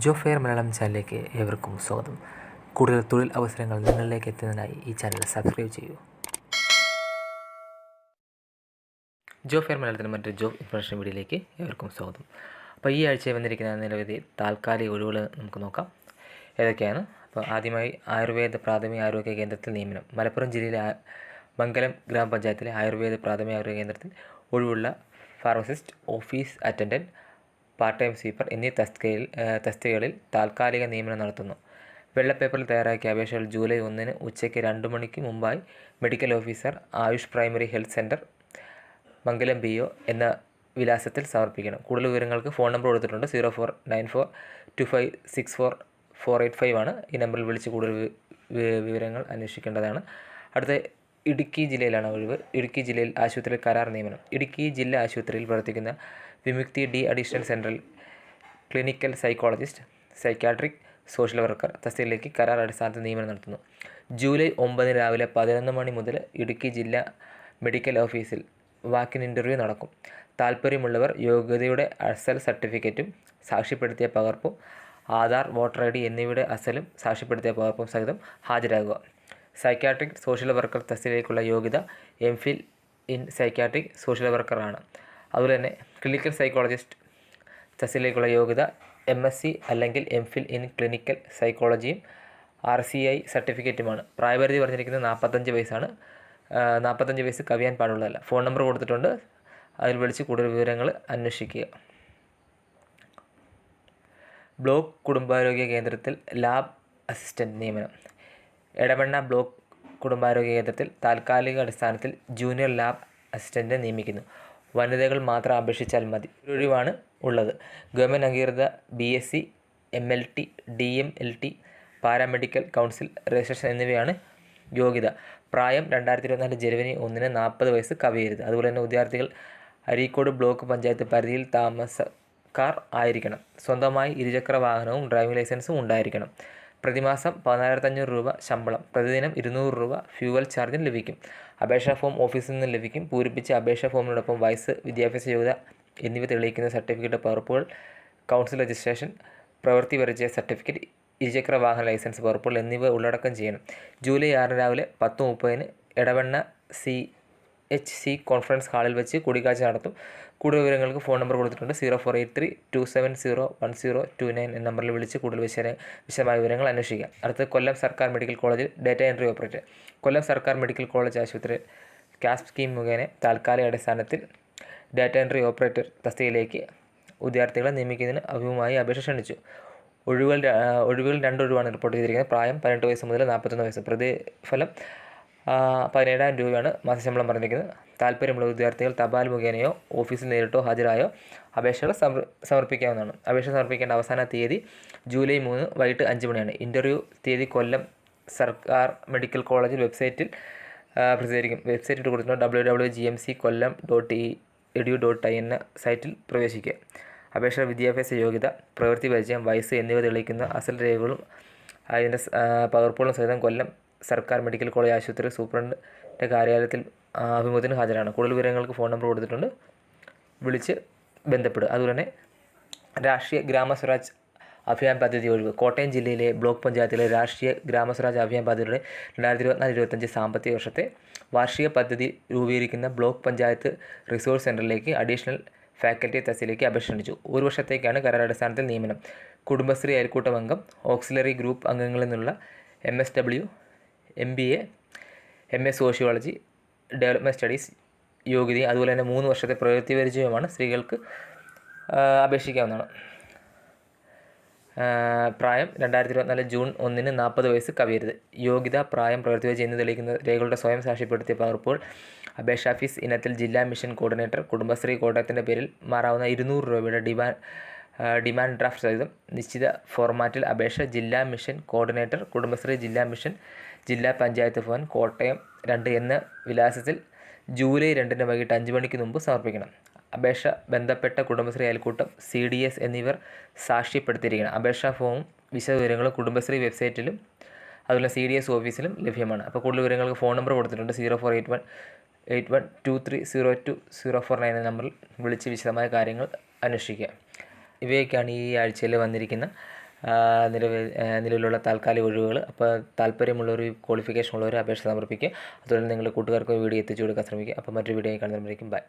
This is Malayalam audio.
ജോ ഫെയർ മലയാളം ചാനലിലേക്ക് ഏവർക്കും സ്വാഗതം. കൂടുതൽ തൊഴിൽ അവസരങ്ങൾ നിങ്ങളിലേക്ക് എത്തുന്നതിനായി ഈ ചാനൽ സബ്സ്ക്രൈബ് ചെയ്യൂ. ജോ ഫെയർ മറ്റൊരു ജോബ് ഇൻഫർമേഷൻ വീഡിയോയിലേക്ക് ഏവർക്കും സ്വാഗതം. അപ്പോൾ ഈ ആഴ്ച വന്നിരിക്കുന്ന നിരവധി താൽക്കാലിക ഒഴിവുകൾ നമുക്ക് നോക്കാം. ഏതൊക്കെയാണ്? അപ്പോൾ ആദ്യമായി ആയുർവേദ പ്രാഥമിക ആരോഗ്യ കേന്ദ്രത്തിൽ നിയമനം. മലപ്പുറം ജില്ലയിലെ മംഗലം ഗ്രാമപഞ്ചായത്തിലെ ആയുർവേദ പ്രാഥമിക ആരോഗ്യ കേന്ദ്രത്തിൽ ഒഴിവുള്ള pharmacist office attendant part time sweeper എന്നീ തസ്തികയിൽ തസ്തികകളിൽ താൽക്കാലിക നിയമനം നടത്തുന്നു. വെള്ളപ്പേപ്പറിൽ തയ്യാറാക്കിയ അപേക്ഷകൾ ജൂലൈ ഒന്നിന് ഉച്ചയ്ക്ക് രണ്ട് മണിക്ക് മുമ്പായി medical officer AYUSH primary health centre Mangalam P O എന്ന വിലാസത്തിൽ സമർപ്പിക്കണം. കൂടുതൽ വിവരങ്ങൾക്ക് ഫോൺ നമ്പർ കൊടുത്തിട്ടുണ്ട്. Zero four nine four two five six four four eight five ആണ്. ഈ നമ്പറിൽ വിളിച്ച് കൂടുതൽ വിവരങ്ങൾ അന്വേഷിക്കേണ്ടതാണ്. അടുത്ത ഇടുക്കി ജില്ലയിലാണ് ഒഴിവ്. ഇടുക്കി ജില്ലയിൽ ആശുപത്രിയിൽ കരാർ നിയമനം. ഇടുക്കി ജില്ലാ ആശുപത്രിയിൽ പ്രവർത്തിക്കുന്ന Vimukthi D additional central clinical psychologist psychiatric social worker തസ്തികയിലേക്ക് കരാർ അടിസ്ഥാനത്തിൽ നിയമനം നടത്തുന്നു. ജൂലൈ ഒമ്പതിന് രാവിലെ പതിനൊന്ന് മണി മുതൽ ഇടുക്കി ജില്ലാ മെഡിക്കൽ ഓഫീസിൽ വാക്കിൻ ഇന്റർവ്യൂ നടക്കും. താല്പര്യമുള്ളവർ യോഗ്യതയുടെ അസൽ സർട്ടിഫിക്കറ്റും സാക്ഷ്യപ്പെടുത്തിയ പകർപ്പും ആധാർ വോട്ടർ ഐ ഡി എന്നിവയുടെ അസലും സാക്ഷ്യപ്പെടുത്തിയ പകർപ്പും സഹിതം ഹാജരാകുക. സൈക്കാട്രിക് സോഷ്യൽ വർക്കർ തസ്തികയിലേക്കുള്ള യോഗ്യത M Phil in psychiatric social വർക്കറാണ് അതുപോലെ തന്നെ ക്ലിനിക്കൽ സൈക്കോളജിസ്റ്റ് തസ്തികയിലേക്കുള്ള യോഗ്യത എം എസ് സി അല്ലെങ്കിൽ എം ഫിൽ ഇൻ ക്ലിനിക്കൽ സൈക്കോളജിയും ആർ സി ഐ സർട്ടിഫിക്കറ്റുമാണ് പ്രായപരിധി പറഞ്ഞിരിക്കുന്നത് നാൽപ്പത്തഞ്ച് വയസ്സാണ്. നാൽപ്പത്തഞ്ച് വയസ്സ് കവിയാൻ പാടുള്ളതല്ല. ഫോൺ നമ്പർ കൊടുത്തിട്ടുണ്ട്. അതിൽ വിളിച്ച് കൂടുതൽ വിവരങ്ങൾ അന്വേഷിക്കുക. ബ്ലോക്ക് കുടുംബാരോഗ്യ കേന്ദ്രത്തിൽ ലാബ് അസിസ്റ്റന്റ് നിയമനം. എടവണ്ണ ബ്ലോക്ക് കുടുംബാരോഗ്യ കേന്ദ്രത്തിൽ താൽക്കാലിക അടിസ്ഥാനത്തിൽ ജൂനിയർ ലാബ് അസിസ്റ്റന്റിനെ നിയമിക്കുന്നു. വനിതകൾ മാത്രം അപേക്ഷിച്ചാൽ മതി. ഒഴിവാണ് ഉള്ളത്. ഗവൺമെന്റ് അംഗീകൃത B S C M L T D M L T paramedical council registration എന്നിവയാണ് യോഗ്യത. പ്രായം രണ്ടായിരത്തി ഇരുപത്തിനാല് ജനുവരി ഒന്നിന് നാൽപ്പത് വയസ്സ് കവിയരുത്. അതുപോലെ തന്നെ വിദ്യാർത്ഥികൾ അരീക്കോട് ബ്ലോക്ക് പഞ്ചായത്ത് പരിധിയിൽ താമസക്കാർ ആയിരിക്കണം. സ്വന്തമായി ഇരുചക്ര വാഹനവും ഡ്രൈവിംഗ് ലൈസൻസും ഉണ്ടായിരിക്കണം. പ്രതിമാസം പതിനായിരത്തഞ്ഞൂറ് രൂപ ശമ്പളം. പ്രതിദിനം ഇരുന്നൂറ് രൂപ ഫ്യൂവൽ ചാർജും ലഭിക്കും. അപേക്ഷാ ഫോം ഓഫീസിൽ നിന്ന് ലഭിക്കും. പൂരിപ്പിച്ച അപേക്ഷാ ഫോമിനോടൊപ്പം വയസ്സ് വിദ്യാഭ്യാസ യോഗ്യത എന്നിവ തെളിയിക്കുന്ന സർട്ടിഫിക്കറ്റ് പകർപ്പുകൾ കൗൺസിൽ രജിസ്ട്രേഷൻ പ്രവൃത്തി പരിചയ സർട്ടിഫിക്കറ്റ് ഇരുചക്ര വാഹന ലൈസൻസ് പകർപ്പുകൾ എന്നിവ ഉള്ളടക്കം ചെയ്യണം. ജൂലൈ ആറിന് രാവിലെ പത്ത് മുപ്പതിന് Edavanna C H C conference ഹാളിൽ വെച്ച് കൂടിക്കാഴ്ച നടത്തും. കൂടുതൽ വിവരങ്ങൾക്ക് ഫോൺ നമ്പർ കൊടുത്തിട്ടുണ്ട്. Zero four eight three two seven zero one zero two nine എന്ന നമ്പറിൽ വിളിച്ച് കൂടുതൽ വിശദ വിശദമായ വിവരങ്ങൾ അന്വേഷിക്കാം. അടുത്തത് കൊല്ലം സർക്കാർ മെഡിക്കൽ കോളേജിൽ ഡേറ്റ എൻട്രി ഓപ്പറേറ്റർ കൊല്ലം സർക്കാർ മെഡിക്കൽ കോളേജ് ആശുപത്രി ക്യാപ് സ്കീം മുഖേന താൽക്കാലിക അടിസ്ഥാനത്തിൽ ഡാറ്റ എൻട്രി ഓപ്പറേറ്റർ തസ്തികയിലേക്ക് വിദ്യാർത്ഥികളെ നിയമിക്കുന്നതിന് അഭിമുഖമായി അപേക്ഷ ക്ഷണിച്ചു. ഒഴിവുകൾ ഒഴിവുകൾ രണ്ട് ഒഴിവാണ് റിപ്പോർട്ട് ചെയ്തിരിക്കുന്നത്. പ്രായം പതിനെട്ട് വയസ്സ് മുതൽ നാൽപ്പത്തൊന്ന് വയസ്സ്. പ്രതിഫലം പതിനേഴായിരം രൂപയാണ് മാസശമ്പളം പറഞ്ഞിരിക്കുന്നത്. താല്പര്യമുള്ള വിദ്യാർത്ഥികൾ തപാൽ മുഖേനയോ ഓഫീസിൽ നേരിട്ടോ ഹാജരായോ അപേക്ഷകൾ സമർപ്പിക്കാവുന്നതാണ്. അപേക്ഷ സമർപ്പിക്കേണ്ട അവസാന തീയതി ജൂലൈ മൂന്ന് വൈകിട്ട് അഞ്ച് മണിയാണ്. ഇന്റർവ്യൂ തീയതി കൊല്ലം സർക്കാർ മെഡിക്കൽ കോളേജിൽ വെബ്സൈറ്റിൽ പ്രസിദ്ധീകരിക്കും. വെബ്സൈറ്റിൽ കൊടുത്തിട്ടുണ്ട് W W G M C Kollam dot E edu dot I എന്ന സൈറ്റിൽ പ്രവേശിക്കുക. അപേക്ഷ വിദ്യാഭ്യാസ യോഗ്യത പ്രവൃത്തി പരിചയം വയസ്സ് എന്നിവ തെളിയിക്കുന്ന അസൽ രേഖകളും അതിന്റെ പകർപ്പുകളും സഹിതം കൊല്ലം സർക്കാർ മെഡിക്കൽ കോളേജ് ആശുപത്രി സൂപ്രണ്ടിന്റെ കാര്യാലയത്തിൽ അഭിമുഖത്തിന് ഹാജരാണ്. കൂടുതൽ വിവരങ്ങൾക്ക് ഫോൺ നമ്പർ കൊടുത്തിട്ടുണ്ട്. വിളിച്ച് ബന്ധപ്പെടുക. അതുപോലെ തന്നെ രാഷ്ട്രീയ ഗ്രാമസ്വരാജ് അഭിയാൻ പദ്ധതി ഒഴിവ് കോട്ടയം ജില്ലയിലെ ബ്ലോക്ക് പഞ്ചായത്തിലെ രാഷ്ട്രീയ ഗ്രാമസ്വരാജ് അഭിയാൻ പദ്ധതിയുടെ രണ്ടായിരത്തി ഇരുപത്തിനാല് ഇരുപത്തഞ്ച് സാമ്പത്തിക വർഷത്തെ വാർഷിക പദ്ധതി രൂപീകരിക്കുന്ന ബ്ലോക്ക് പഞ്ചായത്ത് റിസോഴ്സ് സെന്ററിലേക്ക് അഡീഷണൽ ഫാക്കൽറ്റി തസ്തിയിലേക്ക് അപേക്ഷ ക്ഷണിച്ചു ഒരു വർഷത്തേക്കാണ് കരാറടിസ്ഥാനത്തിൽ നിയമനം. കുടുംബശ്രീ അയൽക്കൂട്ടം അംഗം ഓക്സിലറി ഗ്രൂപ്പ് അംഗങ്ങളിൽ നിന്നുള്ള M S W M B A M A sociology development studies യോഗ്യതയും അതുപോലെ തന്നെ മൂന്ന് വർഷത്തെ പ്രവൃത്തി പരിചയവുമാണ് സ്ത്രീകൾക്ക് അപേക്ഷിക്കാവുന്നതാണ്. പ്രായം രണ്ടായിരത്തി ഇരുപത്തിനാല് ജൂൺ ഒന്നിന് നാൽപ്പത് വയസ്സ് കവിയരുത്. യോഗ്യത പ്രായം പ്രവൃത്തി പരിചയം എന്ന് തെളിയിക്കുന്ന രേഖകളുടെ സ്വയം സാക്ഷ്യപ്പെടുത്തിയ പകർപ്പുകൾ അപേക്ഷാ ഫീസ് ഇനത്തിൽ ജില്ലാ മിഷൻ കോർഡിനേറ്റർ കുടുംബശ്രീ കോട്ടയത്തിന്റെ പേരിൽ മാറാവുന്ന ഇരുന്നൂറ് രൂപയുടെ ഡിമാൻഡ് ഡിമാൻഡ് ഡ്രാഫ്റ്റ് സഹിതം നിശ്ചിത ഫോർമാറ്റിൽ അപേക്ഷ ജില്ലാ മിഷൻ കോർഡിനേറ്റർ കുടുംബശ്രീ ജില്ലാ മിഷൻ ജില്ലാ പഞ്ചായത്ത് ഭവൻ കോട്ടയം രണ്ട് എന്ന വിലാസത്തിൽ ജൂലൈ രണ്ടിന് വൈകിട്ട് അഞ്ച് മണിക്ക് മുമ്പ് സമർപ്പിക്കണം. അപേക്ഷ ബന്ധപ്പെട്ട കുടുംബശ്രീ അയൽക്കൂട്ടം സി ഡി എസ് എന്നിവർ സാക്ഷ്യപ്പെടുത്തിയിരിക്കണം. അപേക്ഷാ ഫോമും വിശദവിവരങ്ങളും കുടുംബശ്രീ വെബ്സൈറ്റിലും അതുപോലെ സി ഡി എസ് ഓഫീസിലും ലഭ്യമാണ്. അപ്പോൾ കൂടുതൽ വിവരങ്ങൾക്ക് ഫോൺ നമ്പർ കൊടുത്തിട്ടുണ്ട്. Zero four eight one eight one two three zero two zero four nine എന്ന നമ്പറിൽ വിളിച്ച് വിശദമായ കാര്യങ്ങൾ അന്വേഷിക്കുക. ഇവയൊക്കെയാണ് ഈ ആഴ്ചയിൽ വന്നിരിക്കുന്ന നിലവിൽ നിലവിലുള്ള താൽക്കാലിക ഒഴിവുകൾ. അപ്പോൾ താല്പര്യമുള്ളവർ ക്വാളിഫിക്കേഷൻ ഉള്ളവർ അപേക്ഷ സമർപ്പിക്കുക. അതുപോലെ നിങ്ങൾ കൂട്ടുകാർക്ക് വീഡിയോ എത്തിച്ചു കൊടുക്കാൻ ശ്രമിക്കുക. അപ്പോൾ മറ്റൊരു വീഡിയോ കാണുന്നവരേക്കും ബൈ.